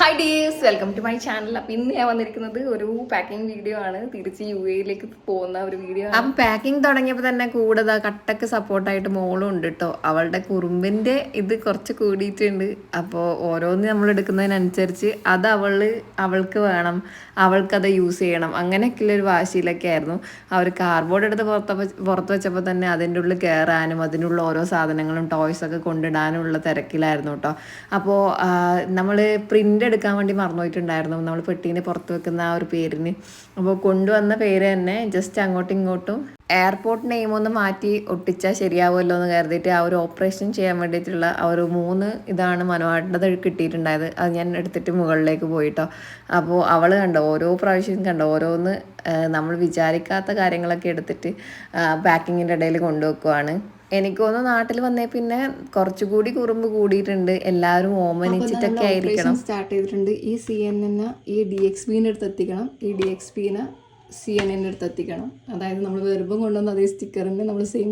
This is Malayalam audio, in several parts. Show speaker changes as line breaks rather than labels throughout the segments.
Hi ഡീസ് welcome to my channel appam ഇന്ന് ഞാൻ വന്നിരിക്കുന്നത് ഒരു പാക്കിംഗ് വീഡിയോ ആണ്. തിരിച്ച് യു എയിലേക്ക് പോകുന്ന ഒരു വീഡിയോ
അപ്പം പാക്കിംഗ് തുടങ്ങിയപ്പോൾ തന്നെ കൂടെ ദാ കട്ടക്ക് സപ്പോർട്ടായിട്ട് മോളും ഉണ്ട് കേട്ടോ അവളുടെ കുറുമ്പിന്റെ ഇത് കുറച്ച് കൂടിയിട്ടുണ്ട്. അപ്പോൾ ഓരോന്ന് നമ്മൾ എടുക്കുന്നതിനനുസരിച്ച് അത് അവൾ അവൾക്ക് വേണം. അവൾക്കത് യൂസ് ചെയ്യണം. അങ്ങനെയൊക്കെയുള്ള ഒരു വാശിയിലൊക്കെ ആയിരുന്നു. അവർ കാർഡ്ബോർഡ് എടുത്ത് പുറത്ത് പുറത്ത് വെച്ചപ്പോൾ തന്നെ അതിന്റെ ഉള്ളിൽ കയറാനും അതിനുള്ള ഓരോ സാധനങ്ങളും ടോയ്സ് ഒക്കെ കൊണ്ടിടാനുള്ള തിരക്കിലായിരുന്നു കേട്ടോ അപ്പോൾ നമ്മൾ പ്രിന്റ് എടുക്കാൻ വേണ്ടി മറന്നുപോയിട്ടുണ്ടായിരുന്നു. നമ്മൾ പെട്ടീനെ പുറത്ത് വെക്കുന്ന ആ ഒരു പേരിന്. അപ്പോൾ കൊണ്ടുവന്ന പേര് തന്നെ ജസ്റ്റ് അങ്ങോട്ടും ഇങ്ങോട്ടും എയർപോർട്ട് നെയിം ഒന്ന് മാറ്റി ഒട്ടിച്ചാൽ ശരിയാവുമല്ലോ എന്ന് കരുതിയിട്ട് ആ ഒരു ഓപ്പറേഷൻ ചെയ്യാൻ വേണ്ടിയിട്ടുള്ള ആ ഒരു മൂന്ന് ഇതാണ് മനോഹരന്റെ കിട്ടിയിട്ടുണ്ടായത്. അത് ഞാൻ എടുത്തിട്ട് മുകളിലേക്ക് പോയിട്ടോ. അപ്പോൾ അവൾ കണ്ടോ ഓരോ പ്രാവശ്യം കണ്ടോ ഓരോന്ന് നമ്മൾ വിചാരിക്കാത്ത കാര്യങ്ങളൊക്കെ എടുത്തിട്ട് പാക്കിങ്ങിന്റെ ഇടയിൽ കൊണ്ടുവെക്കുവാണ്. എനിക്ക് തോന്നുന്നു നാട്ടിൽ വന്നേ പിന്നെ കുറച്ചുകൂടി കുറുമ്പ് കൂടിയിട്ടുണ്ട്. എല്ലാവരും ഓമനിച്ചിട്ടൊക്കെ ആയിരിക്കണം.
സ്റ്റാർട്ട് ചെയ്തിട്ടുണ്ട്. ഈ സി എൻ എൻ ഈ ഡി എക്സ് ബിന്റെ അടുത്ത് എത്തിക്കണം. ഈ ഡി എക്സ് ബിനെ സി എൻ എന്റെ അടുത്ത് എത്തിക്കണം. അതായത് നമ്മൾ വെറുപ്പം കൊണ്ടുവന്ന അതേ സ്റ്റിക്കറിന് നമ്മൾ സെയിം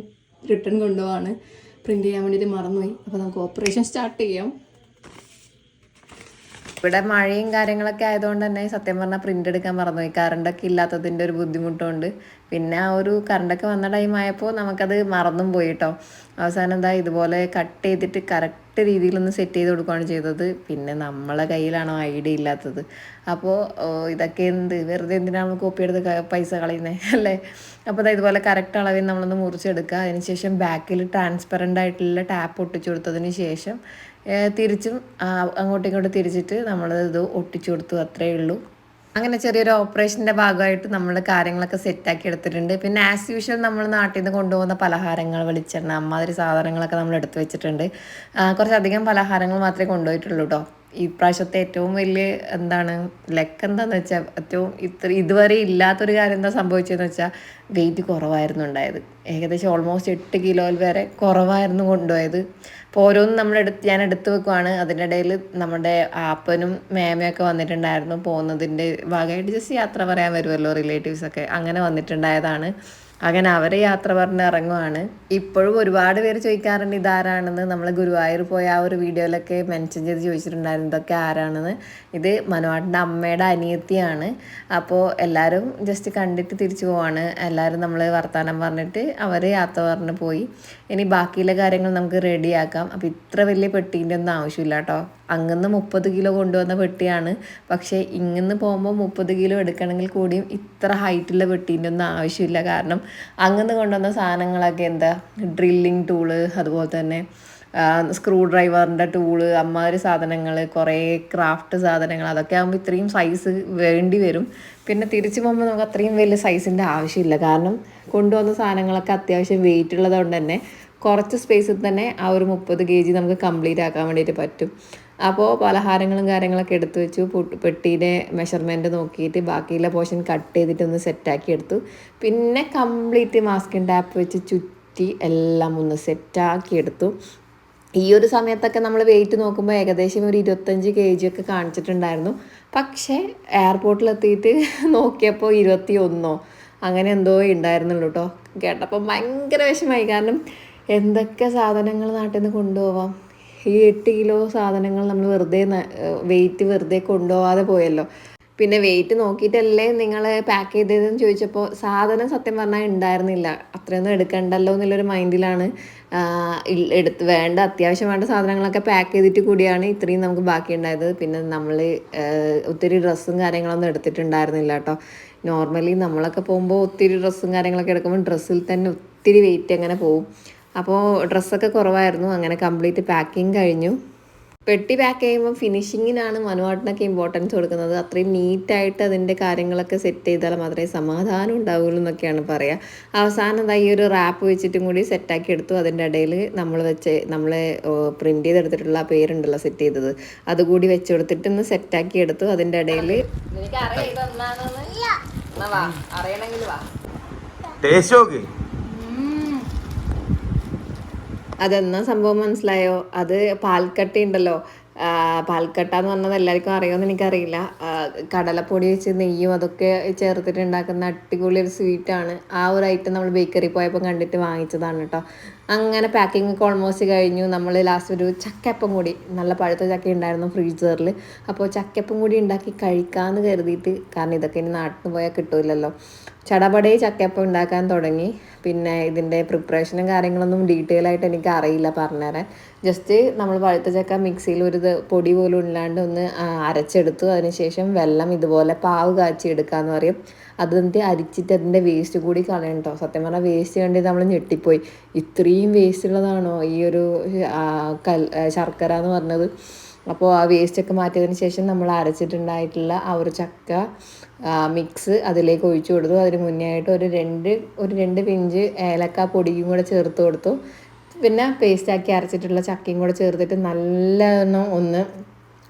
റിട്ടേൺ കൊണ്ടുപോവാണ്. പ്രിന്റ് ചെയ്യാൻ വേണ്ടിയിട്ട് മറന്നുപോയി. അപ്പോൾ നമുക്ക് ഓപ്പറേഷൻ സ്റ്റാർട്ട് ചെയ്യാം.
ഇവിടെ മഴയും കാര്യങ്ങളൊക്കെ ആയതുകൊണ്ട് തന്നെ സത്യം പറഞ്ഞാൽ പ്രിന്റ് എടുക്കാൻ മറന്നുപോയി കറണ്ടൊക്കെ ഇല്ലാത്തതിന്റെ ഒരു ബുദ്ധിമുട്ടുണ്ട്. പിന്നെ ആ ഒരു കറണ്ടൊക്കെ വന്ന ടൈം ആയപ്പോൾ നമുക്കത് മറന്നും പോയി കേട്ടോ അവസാനം എന്താ ഇതുപോലെ കട്ട് ചെയ്തിട്ട് കറക്റ്റ് രീതിയിലൊന്ന് സെറ്റ് ചെയ്ത് കൊടുക്കുകയാണ് ചെയ്തത്. പിന്നെ നമ്മളെ കയ്യിലാണോ ഐഡിയ ഇല്ലാത്തത്. അപ്പോൾ ഇതൊക്കെ എന്ത്? വെറുതെ എന്തിനാണ് കോപ്പി എടുത്ത് പൈസ കളയുന്നത് അല്ലേ? അപ്പോൾ അതാ ഇതുപോലെ കറക്റ്റ് അളവിൽ നമ്മളൊന്ന് മുറിച്ചെടുക്കുക. അതിനുശേഷം ബാക്കിൽ ട്രാൻസ്പെറന്റ് ആയിട്ടുള്ള ടാപ്പ് ഒട്ടിച്ചു കൊടുത്തതിന് ശേഷം തിരിച്ചും അങ്ങോട്ടും ഇങ്ങോട്ടും തിരിച്ചിട്ട് നമ്മൾ ഇത് ഒട്ടിച്ചു കൊടുത്തു അത്രയേ ഉള്ളൂ. അങ്ങനെ ചെറിയൊരു ഓപ്പറേഷന്റെ ഭാഗമായിട്ട് നമ്മൾ കാര്യങ്ങളൊക്കെ സെറ്റാക്കി എടുത്തിട്ടുണ്ട്. പിന്നെ ആസ് യൂഷ്വൽ നമ്മൾ നാട്ടിൽ നിന്ന് കൊണ്ടുപോകുന്ന പലഹാരങ്ങൾ വെളിച്ചെണ്ണ അമ്മാതിരി സാധനങ്ങളൊക്കെ നമ്മൾ എടുത്തു വെച്ചിട്ടുണ്ട്. കുറച്ചധികം പലഹാരങ്ങൾ മാത്രമേ കൊണ്ടുപോയിട്ടുള്ളൂ കേട്ടോ ഈ പ്രാവശ്യത്തെ ഏറ്റവും വലിയ എന്താണ് ലെക്ക് എന്താന്ന് വെച്ചാൽ ഏറ്റവും ഇത്ര ഇതുവരെ ഇല്ലാത്തൊരു കാര്യം എന്താ സംഭവിച്ചതെന്ന് വെച്ചാൽ വെയിറ്റ് കുറവായിരുന്നു ഉണ്ടായത്. ഏകദേശം ഓൾമോസ്റ്റ് എട്ട് കിലോയിൽ വരെ കുറവായിരുന്നു കൊണ്ടുപോയത്. അപ്പോൾ ഓരോന്നും നമ്മൾ എടുത്ത് ഞാൻ എടുത്തു വെക്കുവാണ്. അതിന്റെ ഇടയിൽ നമ്മുടെ ആപ്പനും മേമയൊക്കെ വന്നിട്ടുണ്ടായിരുന്നു. പോകുന്നതിന്റെ ഭാഗമായിട്ട് ജസ്റ്റ് യാത്ര പറയാൻ വരുമല്ലോ റിലേറ്റീവ്സൊക്കെ അങ്ങനെ വന്നിട്ടുണ്ടായതാണ്. അങ്ങനെ അവരെ യാത്ര പറഞ്ഞ് ഇറങ്ങുവാണ്. ഇപ്പോഴും ഒരുപാട് പേര് ചോദിക്കാറുണ്ട് ഇതാരാണെന്ന്. നമ്മൾ ഗുരുവായൂർ പോയ ആ ഒരു വീഡിയോയിലൊക്കെ മെൻഷൻ ചെയ്ത് ചോദിച്ചിട്ടുണ്ടായിരുന്നു ഇതൊക്കെ ആരാണെന്ന്. ഇത് മനുവാട്ടിന്റെ അമ്മയുടെ അനിയത്തിയാണ്. അപ്പോൾ എല്ലാവരും ജസ്റ്റ് കണ്ടിട്ട് തിരിച്ചു പോവാണ്. എല്ലാവരും നമ്മൾ വർത്തമാനം പറഞ്ഞിട്ട് അവർ യാത്ര പറഞ്ഞ് പോയി. ഇനി ബാക്കിയുള്ള കാര്യങ്ങൾ നമുക്ക് റെഡിയാക്കാം അപ്പോൾ ഇത്ര വലിയ പെട്ടീന്റെ ഒന്നും ആവശ്യമില്ല കേട്ടോ. അങ്ങന്ന് മുപ്പത് കിലോ കൊണ്ടുവന്ന പെട്ടിയാണ്. പക്ഷേ ഇങ്ങന്ന് പോകുമ്പോൾ മുപ്പത് കിലോ എടുക്കണമെങ്കിൽ കൂടിയും ഇത്ര ഹൈറ്റുള്ള പെട്ടീന്റെ ഒന്നും ആവശ്യമില്ല. കാരണം അങ്ങന്ന് കൊണ്ടുവന്ന സാധനങ്ങളൊക്കെ എന്താ? ഡ്രില്ലിങ് ടൂൾ അതുപോലെ തന്നെ സ്ക്രൂ ഡ്രൈവറിന്റെ ടൂൾ അമ്മാതിരി സാധനങ്ങൾ കുറേ ക്രാഫ്റ്റ് സാധനങ്ങൾ അതൊക്കെ ആകുമ്പോൾ ഇത്രയും സൈസ് വേണ്ടി വരും. പിന്നെ തിരിച്ചു പോകുമ്പോൾ നമുക്ക് അത്രയും വലിയ സൈസിന്റെ ആവശ്യമില്ല. കാരണം കൊണ്ടുവന്ന സാധനങ്ങളൊക്കെ അത്യാവശ്യം വെയിറ്റ് ഉള്ളതുകൊണ്ട് തന്നെ കുറച്ച് സ്പേസിൽ തന്നെ ആ ഒരു മുപ്പത് കെ ജി നമുക്ക് കംപ്ലീറ്റ് ആക്കാൻ വേണ്ടിയിട്ട് പറ്റും. അപ്പോൾ പലഹാരങ്ങളും കാര്യങ്ങളൊക്കെ എടുത്തു വെച്ചു. പെട്ടിയുടെ മെഷർമെന്റ് നോക്കിയിട്ട് ബാക്കിയുള്ള പോർഷൻ കട്ട് ചെയ്തിട്ട് ഒന്ന് സെറ്റാക്കി എടുത്തു. പിന്നെ കംപ്ലീറ്റ് മാസ്കിൻ ടാപ്പ് വെച്ച് ചുറ്റി എല്ലാം ഒന്ന് സെറ്റാക്കി എടുത്തു. ഈ ഒരു സമയത്തൊക്കെ നമ്മൾ വെയിറ്റ് നോക്കുമ്പോൾ ഏകദേശം ഒരു ഇരുപത്തഞ്ച് കെ ജി ഒക്കെ കാണിച്ചിട്ടുണ്ടായിരുന്നു. പക്ഷേ എയർപോർട്ടിലെത്തിയിട്ട് നോക്കിയപ്പോൾ ഇരുപത്തി ഒന്നോ അങ്ങനെ എന്തോ ഉണ്ടായിരുന്നുള്ളൂ കേട്ടോ കേട്ടപ്പോൾ ഭയങ്കര വിഷമായി. കാരണം എന്തൊക്കെ സാധനങ്ങൾ നാട്ടിൽ നിന്ന് കൊണ്ടുപോവാം? ഈ എട്ട് കിലോ സാധനങ്ങൾ നമ്മൾ വെറുതെ വെയിറ്റ് വെറുതെ കൊണ്ടുപോകാതെ പോയല്ലോ. പിന്നെ വെയിറ്റ് നോക്കിയിട്ടല്ലേ നിങ്ങൾ പാക്ക് ചെയ്തതെന്ന് ചോദിച്ചപ്പോൾ സാധനം സത്യം പറഞ്ഞാൽ ഉണ്ടായിരുന്നില്ല അത്രയൊന്നും എടുക്കണ്ടല്ലോ എന്നുള്ളൊരു മൈൻഡിലാണ് എടുത്ത് വേണ്ട അത്യാവശ്യം വേണ്ട സാധനങ്ങളൊക്കെ പാക്ക് ചെയ്തിട്ട് കൂടിയാണ് ഇത്രയും നമുക്ക് ബാക്കി ഉണ്ടായത് പിന്നെ നമ്മൾ ഒത്തിരി ഡ്രസ്സും കാര്യങ്ങളൊന്നും എടുത്തിട്ടുണ്ടായിരുന്നില്ല കേട്ടോ. നോർമലി നമ്മളൊക്കെ പോകുമ്പോൾ ഒത്തിരി ഡ്രസ്സും കാര്യങ്ങളൊക്കെ എടുക്കുമ്പോൾ ഡ്രസ്സിൽ തന്നെ ഒത്തിരി വെയിറ്റ് അങ്ങനെ പോകും അപ്പോൾ ഡ്രസ്സൊക്കെ കുറവായിരുന്നു. അങ്ങനെ കംപ്ലീറ്റ് പാക്കിങ് കഴിഞ്ഞു. പെട്ടി പാക്ക് ചെയ്യുമ്പോൾ ഫിനിഷിങ്ങിനാണ് മനുവാട്ടിനൊക്കെ ഇമ്പോർട്ടൻസ് കൊടുക്കുന്നത്. അത്രയും നീറ്റായിട്ട് അതിന്റെ കാര്യങ്ങളൊക്കെ സെറ്റ് ചെയ്താൽ മാത്രമേ സമാധാനം ഉണ്ടാവുള്ളൂ എന്നൊക്കെയാണ് പറയുക അവസാനം എന്താ ഈ ഒരു റാപ്പ് വെച്ചിട്ടും കൂടി സെറ്റാക്കി എടുത്തു. അതിന്റെ ഇടയിൽ നമ്മൾ വെച്ച് നമ്മൾ പ്രിന്റ് ചെയ്തെടുത്തിട്ടുള്ള ആ പേരുണ്ടല്ലോ സെറ്റ് ചെയ്തത്. അതുകൂടി വെച്ച് കൊടുത്തിട്ട് ഒന്ന് സെറ്റാക്കി എടുത്തു. അതിന്റെ ഇടയിൽ
എനിക്ക് അറിയാം വാ അറിയണമെങ്കിൽ വാ.
അതെന്നാ സംഭവം മനസ്സിലായോ? അത് പാൽക്കട്ട ഉണ്ടല്ലോ പാൽക്കട്ട എന്ന് പറഞ്ഞത് എല്ലാവർക്കും അറിയുമെന്ന് എനിക്കറിയില്ല. കടലപ്പൊടി വെച്ച് നെയ്യും അതൊക്കെ ചേർത്തിട്ട് ഉണ്ടാക്കുന്ന അടിപൊളി ഒരു സ്വീറ്റാണ് ആ ഒരു ഐറ്റം നമ്മൾ ബേക്കറി പോയപ്പോൾ കണ്ടിട്ട് വാങ്ങിച്ചതാണ് കേട്ടോ. അങ്ങനെ പാക്കിംഗ് ഒക്കെ ഓൾമോസ്റ്റ് കഴിഞ്ഞു. നമ്മൾ ലാസ്റ്റ് ഒരു ചക്കപ്പം കൂടി നല്ല പഴുത്ത ചക്ക ഉണ്ടായിരുന്നു ഫ്രീസറിൽ അപ്പോൾ ചക്കപ്പം കൂടി ഉണ്ടാക്കി കഴിക്കാമെന്ന് കരുതിയിട്ട് കാരണം ഇതൊക്കെ ഇനി നാട്ടിൽ പോയാൽ കിട്ടൂലല്ലോ. ചടപടേ ചക്കപ്പം ഉണ്ടാക്കാൻ തുടങ്ങി. പിന്നെ ഇതിന്റെ പ്രിപ്പറേഷനും കാര്യങ്ങളൊന്നും ഡീറ്റെയിൽ ആയിട്ട് എനിക്ക് അറിയില്ല പറഞ്ഞുതരാൻ. ജസ്റ്റ് നമ്മൾ പഴുത്ത ചക്ക മിക്സിയിൽ ഒരു പൊടി പോലും ഇല്ലാണ്ട് ഒന്ന് അരച്ചെടുത്തു. അതിനുശേഷം വെള്ളം ഇതുപോലെ പാവ് കാച്ചി എടുക്കാന്ന് പറയും. അത് എന്നിട്ട് അരിച്ചിട്ട് അതിന്റെ വേസ്റ്റ് കൂടി കളയണം കേട്ടോ സത്യം പറഞ്ഞാൽ വേസ്റ്റ് കണ്ടി നമ്മൾ ഞെട്ടിപ്പോയി. ഇത്രയും വേസ്റ്റ് ഉള്ളതാണോ ഈ ഒരു കൽ ശർക്കര എന്ന് പറഞ്ഞത്? അപ്പോൾ ആ വേസ്റ്റൊക്കെ മാറ്റിയതിന് ശേഷം നമ്മൾ അരച്ചിട്ടുണ്ടായിട്ടുള്ള ആ ഒരു ചക്ക മിക്സ് അതിലേക്ക് ഒഴിച്ചു കൊടുത്തു. അതിന് മുന്നേ ആയിട്ട് ഒരു രണ്ട് ഒരു രണ്ട് പിഞ്ച് ഏലക്ക പൊടിയും കൂടെ ചേർത്ത് കൊടുത്തു. പിന്നെ പേസ്റ്റാക്കി അരച്ചിട്ടുള്ള ചക്കയും കൂടെ ചേർത്തിട്ട് നല്ലോണം ഒന്ന്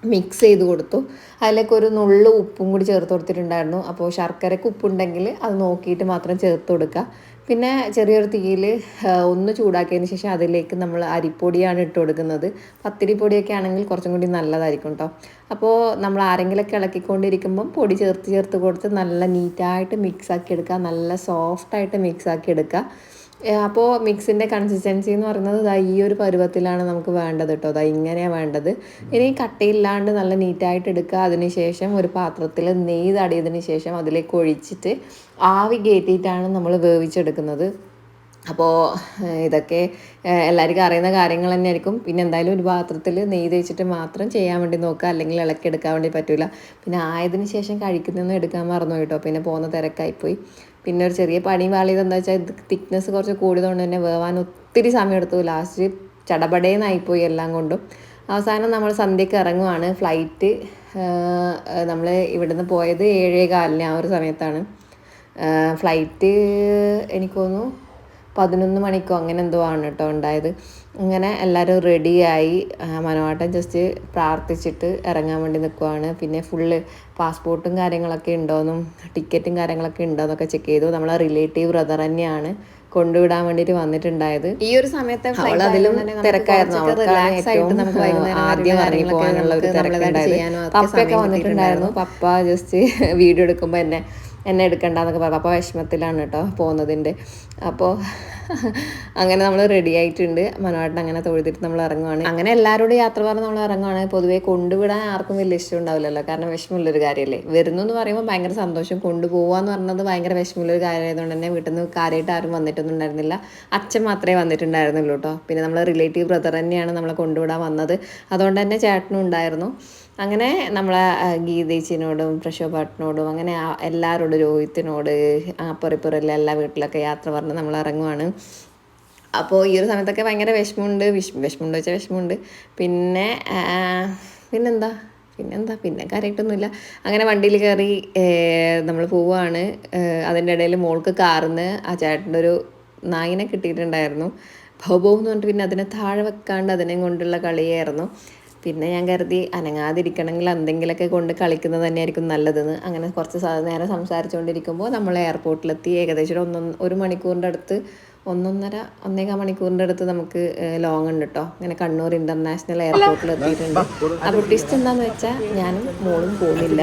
മിക്സ് ചെയ്ത് കൊടുത്തു. അതിലേക്ക് ഒരു നുള്ളു ഉപ്പും കൂടി ചേർത്ത് കൊടുത്തിട്ടുണ്ടായിരുന്നു. അപ്പോൾ ശർക്കരക്ക് ഉപ്പുണ്ടെങ്കിൽ അത് നോക്കിയിട്ട് മാത്രം ചേർത്ത് കൊടുക്കുക. പിന്നെ ചെറിയൊരു തീയിൽ ഒന്ന് ചൂടാക്കിയതിന് ശേഷം അതിലേക്ക് നമ്മൾ അരിപ്പൊടിയാണ് ഇട്ട് കൊടുക്കുന്നത്. പത്തിരിപ്പൊടിയൊക്കെ ആണെങ്കിൽ കുറച്ചും കൂടി നല്ലതായിരിക്കും കേട്ടോ അപ്പോൾ നമ്മൾ ആരെങ്കിലൊക്കെ ഇളക്കിക്കൊണ്ടിരിക്കുമ്പം പൊടി ചേർത്ത് ചേർത്ത് കൊടുത്ത് നല്ല നീറ്റായിട്ട് മിക്സ് ആക്കി എടുക്കുക. നല്ല സോഫ്റ്റായിട്ട് മിക്സ് ആക്കി എടുക്കുക. അപ്പോൾ മിക്സിന്റെ കൺസിസ്റ്റൻസി എന്ന് പറയുന്നത് ദാ ഈ ഒരു പരുവത്തിലാണ് നമുക്ക് വേണ്ടത് കേട്ടോ അതാ ഇങ്ങനെയാണ് വേണ്ടത്. ഇനി കട്ടയില്ലാണ്ട് നല്ല നീറ്റായിട്ട് എടുക്കുക. അതിനുശേഷം ഒരു പാത്രത്തിൽ നെയ്യ് ശേഷം അതിലേക്ക് ഒഴിച്ചിട്ട് ആവി കയറ്റിയിട്ടാണ് നമ്മൾ വേവിച്ചെടുക്കുന്നത്. അപ്പോൾ ഇതൊക്കെ എല്ലാവർക്കും അറിയുന്ന കാര്യങ്ങൾ തന്നെയായിരിക്കും. പിന്നെ എന്തായാലും ഒരു പാത്രത്തിൽ നെയ്യ് തേച്ചിട്ട് മാത്രം ചെയ്യാൻ വേണ്ടി നോക്കുക. അല്ലെങ്കിൽ ഇളക്കി എടുക്കാൻ വേണ്ടി പറ്റില്ല പിന്നെ ആയതിനു ശേഷം കഴിക്കുന്നതൊന്നും എടുക്കാൻ മറന്നു കേട്ടോ പിന്നെ പോകുന്ന തിരക്കായിപ്പോയി. പിന്നെ ഒരു ചെറിയ പണി വാളിയത് എന്താ വെച്ചാൽ ഇത് തിക്നെസ് കുറച്ച് കൂടിയതുകൊണ്ട് തന്നെ വേവാൻ ഒത്തിരി സമയം എടുത്തു. ലാസ്റ്റ് ചടപടേന്നായിപ്പോയി എല്ലാം കൊണ്ടും. അവസാനം നമ്മൾ സന്ധ്യക്ക് ഇറങ്ങുവാണ്. ഫ്ലൈറ്റ് നമ്മൾ ഇവിടുന്ന് പോയത് ഏഴേ കാലിന് ആ ഒരു സമയത്താണ്. ഫ്ലൈറ്റ് എനിക്ക് തോന്നുന്നു പതിനൊന്ന് മണിക്കോ അങ്ങനെ എന്തോ ആണ് കേട്ടോ ഉണ്ടായത്. അങ്ങനെ എല്ലാവരും റെഡിയായി മനോട്ടം ജസ്റ്റ് പ്രാർത്ഥിച്ചിട്ട് ഇറങ്ങാൻ വേണ്ടി നിൽക്കുവാണ് പിന്നെ ഫുള്ള് പാസ്പോർട്ടും കാര്യങ്ങളൊക്കെ ഉണ്ടോയെന്നും ടിക്കറ്റും കാര്യങ്ങളൊക്കെ ഉണ്ടോയെന്നൊക്കെ ചെക്ക് ചെയ്തു. നമ്മളെ റിലേറ്റീവ് ബ്രദർ തന്നെയാണ് കൊണ്ടുവിടാൻ വേണ്ടിയിട്ട് വന്നിട്ടുണ്ടായത്. ഈ ഒരു സമയത്ത് അവൾ അതിലും തിരക്കായിരുന്നു. ആദ്യം ഇറങ്ങി പോകാനുള്ള ഒരു തിരക്കുണ്ടായിരുന്നു പപ്പയൊക്കെ വന്നിട്ടുണ്ടായിരുന്നു. പപ്പ ജസ്റ്റ് വീഡിയോ എടുക്കുമ്പോൾ എന്നെ എന്നെ എടുക്കണ്ടെന്നൊക്കെ പറഞ്ഞു. അപ്പോൾ വിഷമത്തിലാണ് കേട്ടോ പോകുന്നതിന്റെ. അപ്പോൾ അങ്ങനെ നമ്മൾ റെഡി ആയിട്ടുണ്ട്. മനോഹരൻ അങ്ങനെ തൊഴുതിട്ട് നമ്മൾ ഇറങ്ങുവാണ്. അങ്ങനെ എല്ലാവരോടും യാത്ര പറഞ്ഞ് നമ്മൾ ഇറങ്ങുവാണ്. പൊതുവേ കൊണ്ടുവിടാൻ ആർക്കും വലിയ ഇഷ്ടം ഉണ്ടാവില്ലല്ലോ കാരണം വിഷമമുള്ളൊരു കാര്യമല്ലേ. വരുന്നു എന്ന് പറയുമ്പോൾ ഭയങ്കര സന്തോഷം. കൊണ്ടുപോകാന്ന് പറഞ്ഞത് ഭയങ്കര വിഷമമുള്ളൊരു കാര്യമായതുകൊണ്ട് തന്നെ വീട്ടിൽ നിന്ന് കാര്യമായിട്ട് ആരും വന്നിട്ടൊന്നും ഉണ്ടായിരുന്നില്ല. അച്ഛൻ മാത്രമേ വന്നിട്ടുണ്ടായിരുന്നുള്ളൂ കേട്ടോ. പിന്നെ നമ്മളെ റിലേറ്റീവ് ബ്രദർ തന്നെയാണ് നമ്മളെ കൊണ്ടുവിടാൻ വന്നത്. അതുകൊണ്ട് തന്നെ ചേട്ടനും ഉണ്ടായിരുന്നു. അങ്ങനെ നമ്മളെ ഗീതേച്ചിനോടും പ്രശോഭട്ടനോടും അങ്ങനെ എല്ലാവരോടും രോഹിത്തിനോട് അപ്പുറപ്പുറല്ല എല്ലാ വീട്ടിലൊക്കെ യാത്ര പറഞ്ഞ് നമ്മൾ ഇറങ്ങുവാണ്. അപ്പോൾ ഈ ഒരു സമയത്തൊക്കെ ഭയങ്കര വിഷമമുണ്ട്. വിഷ വിഷമമുണ്ട് വെച്ചാൽ വിഷമമുണ്ട്. പിന്നെ പിന്നെന്താ? പിന്നെന്താ? പിന്നെ കാര്യമായിട്ടൊന്നുമില്ല അങ്ങനെ വണ്ടിയിൽ കയറി നമ്മൾ പോവുകയാണ് അതിന്റെ ഇടയിൽ മോൾക്ക് കാർന്ന് ആ ചേട്ടന്റെ ഒരു നായിനെ കിട്ടിയിട്ടുണ്ടായിരുന്നു. ഭൗബോ എന്ന് പറഞ്ഞിട്ട് പിന്നെ അതിനെ താഴെ വെക്കാണ്ട് അതിനെ കൊണ്ടുള്ള കളിയായിരുന്നു. പിന്നെ ഞാൻ കരുതി അനങ്ങാതിരിക്കണമെങ്കിൽ എന്തെങ്കിലുമൊക്കെ കൊണ്ട് കളിക്കുന്നത് തന്നെയായിരിക്കും നല്ലതെന്ന് അങ്ങനെ കുറച്ച് നേരം സംസാരിച്ചുകൊണ്ടിരിക്കുമ്പോൾ നമ്മൾ എയർപോർട്ടിലെത്തി ഏകദേശം ഒരു ഒന്നൊന്ന് ഒരു മണിക്കൂറിന്റെ അടുത്ത് ഒന്നൊന്നര ഒന്നേകാ മണിക്കൂറിന്റെ അടുത്ത് നമുക്ക് ലോങ് ഉണ്ട് കേട്ടോ അങ്ങനെ കണ്ണൂർ ഇന്റർനാഷണൽ എയർപോർട്ടിൽ എത്തിയിട്ടുണ്ട് അപ്പോൾ ട്വിസ്റ്റ് എന്താണെന്ന് വെച്ചാൽ ഞാനും മോളും പോകുന്നില്ല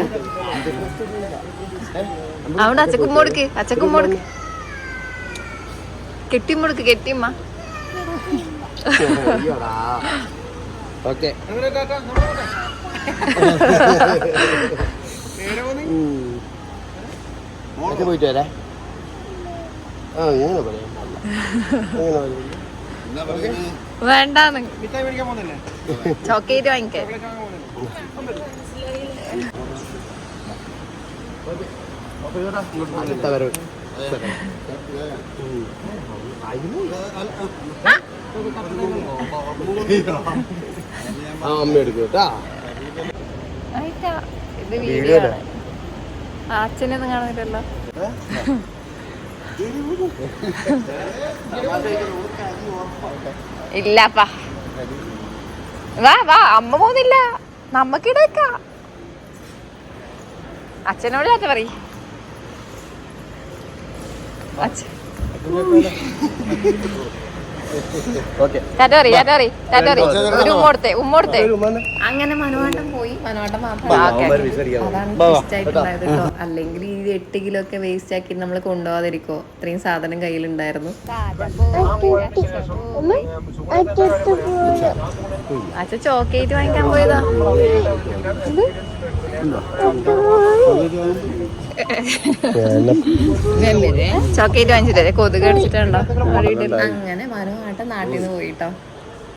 അവിടെ അച്ചക്കുമ്പോടുക്ക് അച്ചക്കുമ്പോടുക്ക് കെട്ടിമ്പോടുക്ക് കെട്ടിയമ്മ
ഓക്കെ പോയിട്ട് വരാ ആ ഞാൻ പറയാം
വേണ്ടാന്ന് ചോക്കേറ്റ് വാങ്ങിക്കേ.
അടുത്ത വരവ് ആ അമ്മ എടുക്കും കേട്ടാ
ഇത്
വീഡിയോ
അച്ഛനൊന്നും കാണുന്നില്ലല്ലോ. ഇല്ലപ്പാ. വാ വാ അമ്മ പോന്നില്ല നമ്മക്കിടക്ക. അച്ഛനോട് അത് പറ അച്ഛൻ
ടാറ്റോറി ടാറ്റോറി ടാറ്റോറി ഒരു ഉമ്മോടുത്തെ ഉമ്മോടുത്തെ അങ്ങനെ മനുവാട്ടം പോയി മാത്രം അല്ലെങ്കിൽ ഈ എട്ട് കിലോ ഒക്കെ വേസ്റ്റ് ആക്കി നമ്മൾ കൊണ്ടുപോകാതിരിക്കോ ഇത്രയും സാധനം കയ്യിലുണ്ടായിരുന്നു അച്ഛ ചോക്കേറ്റ് വാങ്ങിക്കാൻ പോയതാ ചോക്കേറ്റ് വാങ്ങിച്ചിട്ടേ കൊതുക് അടിച്ചിട്ടുണ്ടോ അങ്ങനെ മനുവാട്ടം നാട്ടിൽ നിന്ന് പോയിട്ടോ.